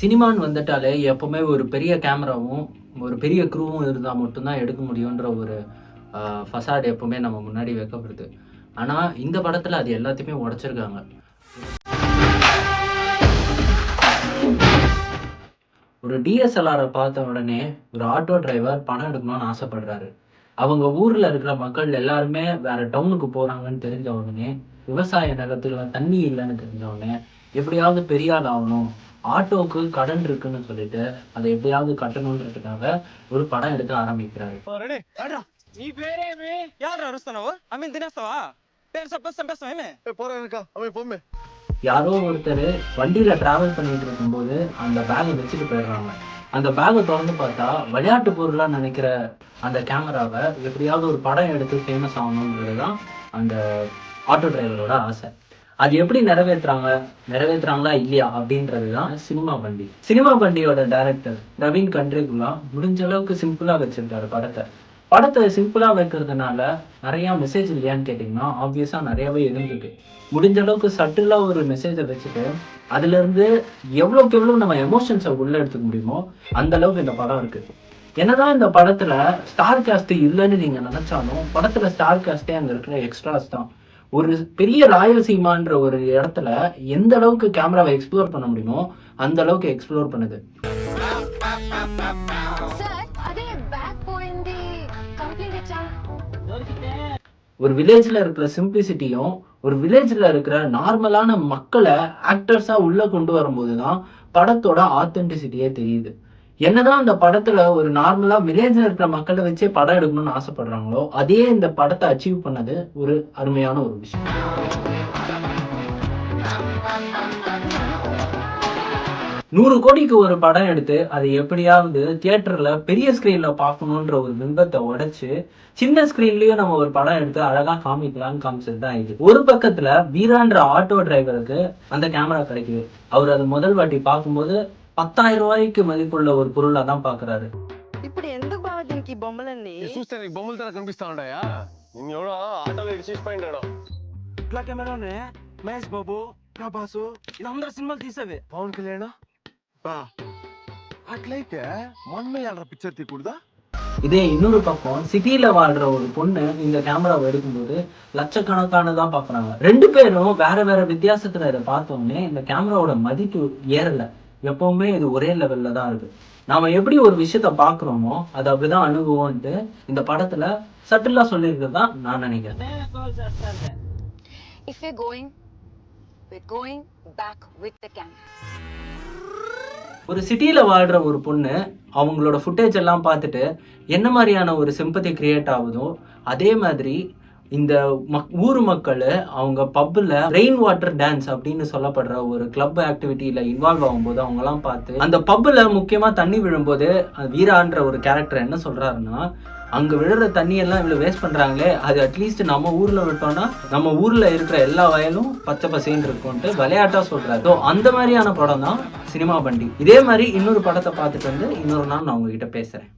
சினிமான்னு வந்துட்டாலே எப்போவுமே ஒரு பெரிய கேமராவும் ஒரு பெரிய க்ரூவும் இருந்தால் மட்டும்தான் எடுக்க முடியுன்ற ஒரு ஃபசாடு எப்பவுமே நம்ம முன்னாடி வைக்கப்படுது. ஆனால் இந்த படத்தில் அது எல்லாத்தையுமே உடைச்சிருக்காங்க. ஒரு டிஎஸ்எல்ஆரை பார்த்த உடனே ஒரு ஆட்டோ டிரைவர் பணம் எடுக்கணும்னு ஆசைப்படுறாரு. அவங்க ஊர்ல இருக்கிற மக்கள் எல்லாருமே வேற டவுனுக்கு போறாங்கன்னு தெரிஞ்ச உடனே விவசாய நகரத்தில் தண்ணி இல்லைன்னு தெரிஞ்ச உடனே எப்படியாவது பெரியாள் ஆகணும். ஆட்டோவுக்கு கடன் இருக்குன்னு சொல்லிட்டு அதை எப்படியாவது கட்டணுன்றதுக்காக ஒரு படம் எடுக்க ஆரம்பிக்கிறாரு. நீ பேரேமே யாரா ருஸ்தனவோ அமீன் தினசவா பேர் சப்போஸ் பேசுவேன் போறேன் அவன் பொம்மை. யாரோ ஒருத்தர் வண்டியில டிராவல் பண்ணிட்டு இருக்கும்போது அந்த பேக்கை வச்சுட்டு போயிடுறாங்க. அந்த பேகை திறந்து பார்த்தா விளையாட்டு பொருளாக நினைக்கிற அந்த கேமராவை எப்படியாவது ஒரு படம் எடுத்து ஃபேமஸ் ஆகணுங்கிறது தான் அந்த ஆட்டோ டிரைவரோட ஆசை. அது எப்படி நிறைவேற்றுறாங்க நிறைவேற்றுறாங்களா இல்லையா? அப்படின்றது தான் சினிமா பண்டி. சினிமா பண்டியோட டைரக்டர் நவீன் கண்ட்ரிகுலா முடிஞ்ச அளவுக்கு சிம்பிளாக வச்சிருக்காரு படத்தை. படத்தை சிம்பிளாக வைக்கிறதுனால நிறைய மெசேஜ் இல்லையான்னு கேட்டிங்கன்னா ஆப்வியஸாக நிறையவே இருந்திருக்கு. முடிஞ்ச அளவுக்கு சட்டிலாக ஒரு மெசேஜை வச்சுட்டு அதுலேருந்து எவ்வளோக்கு எவ்வளோ நம்ம எமோஷன்ஸை உள்ளே எடுத்துக்க முடியுமோ அந்த அளவுக்கு இந்த படம் இருக்குது என்னதான் இந்த படத்தில் ஸ்டார் காஸ்ட் இல்லைன்னு நீங்கள் நினச்சாலும் படத்தில் ஸ்டார் காஸ்டே அங்கே இருக்கிற எக்ஸ்ட்ராஸ் தான். ஒரு பெரிய ராயல் சீமான்ற ஒரு இடத்துல எந்த அளவுக்கு கேமராவை எக்ஸ்ப்ளோர் பண்ண முடியுமோ அந்த அளவுக்கு எக்ஸ்ப்ளோர் பண்ணுது. ஒரு வில்லேஜில் இருக்கிற சிம்பிளிசிட்டியும் ஒரு வில்லேஜில் இருக்கிற நார்மலான மக்களை ஆக்டர்ஸாக உள்ளே கொண்டு வரும்போது தான் படத்தோட ஆத்தென்டிசிட்டியே தெரியுது. என்னதான் அந்த படத்துல ஒரு நார்மலா வில்லேஜ்ல இருக்கிற மக்களை வச்சே படம் எடுக்கணும்னு ஆசைப்படுறாங்களோ அதே இந்த படத்தை அச்சீவ் பண்ணது ஒரு அருமையான ஒரு விஷயம். நூறு கோடிக்கு ஒரு படம் எடுத்து அதை எப்படியாவது தியேட்டர்ல பெரிய ஸ்கிரீன்ல பார்க்கணுன்ற ஒரு பிம்பத்தை உடைச்சு சின்ன ஸ்கிரீன்லயும் நம்ம ஒரு படம் எடுத்து அழகா காமிக்கலாம்னு காமிச்சது தான் இது. ஒரு பக்கத்துல வீரான்ற ஆட்டோ டிரைவருக்கு அந்த கேமரா கிடைக்குது. அவர் அது முதல் வாட்டி பார்க்கும்போது பத்தாயிரம் ரூபாய்க்கு மதிப்புள்ள ஒரு பொருளா தான் பாக்குறாரு ఇప్పుడు ఎందుకు బావ దీనికి ఈ బొమ్మలన్నీ చూస్తే నీకు బొమ్మలు తన కనిపిస్తా ఉంటాయా నిన్ను ఎవడో ఆటోలో ఇడిచేసి పోయింటాడు ఇట్లా కెమెరానే మహేష్ బాబు ప్రభాసు వీళ్ళందరూ సినిమాలు తీసేవే పవన్ కళ్యాణ్ బా అట్లయితే మొన్న ఎలా పిక్చర్ తీయకూడదా இதே இன்னொரு பக்கம் சிட்டில வாழ்ற ஒரு பொண்ணு இந்த கேமராவை எடுக்கும்போது லட்சக்கணக்கான தான் பாக்குறாங்க ரெண்டு பேரும் வேற வேற வித்தியாசத்துல இதை பார்த்தோன்னே இந்த கேமராவோட மதிப்பு ஏறல எப்பவுமே இது ஒரே லெவல்ல தான் இருக்கு. நாம எப்படி ஒரு விஷயத்த பாக்குறோமோ அது அப்படிதான் அணுகுவோம்ட்டு இந்த படத்துல சட்டிலா சொல்லியிருக்கிறது தான் நான் நினைக்கிறேன். ஒரு சிட்டியில வாழ்கிற ஒரு பொண்ணு அவங்களோட ஃபுட்டேஜ் எல்லாம் பார்த்துட்டு என்ன மாதிரியான ஒரு சிம்பத்தி கிரியேட் ஆகுதோ அதே மாதிரி இந்த மக் ஊர் மக்கள் அவங்க பப்பில் ரெயின் வாட்டர் டான்ஸ் அப்படின்னு சொல்லப்படுற ஒரு கிளப் ஆக்டிவிட்டியில் இன்வால்வ் ஆகும்போது அவங்கலாம் பார்த்து அந்த பப்பில் முக்கியமாக தண்ணி விழும்போது வீரான்ற ஒரு கேரக்டர் என்ன சொல்கிறாருன்னா அங்கே விழுற தண்ணியெல்லாம் இவ்வளோ வேஸ்ட் பண்ணுறாங்களே அது அட்லீஸ்ட் நம்ம ஊரில் விட்டோம்னா நம்ம ஊரில் இருக்கிற எல்லா வயலும் பச்சை பசேன்னு இருக்கும்ட்டு விளையாட்டாக சொல்கிறாரு ஸோ அந்த மாதிரியான படம் தான் சினிமா பண்டி. இதே மாதிரி இன்னொரு படத்தை பார்த்துட்டு வந்து இன்னொரு நாள் நான் உங்ககிட்ட பேசுகிறேன்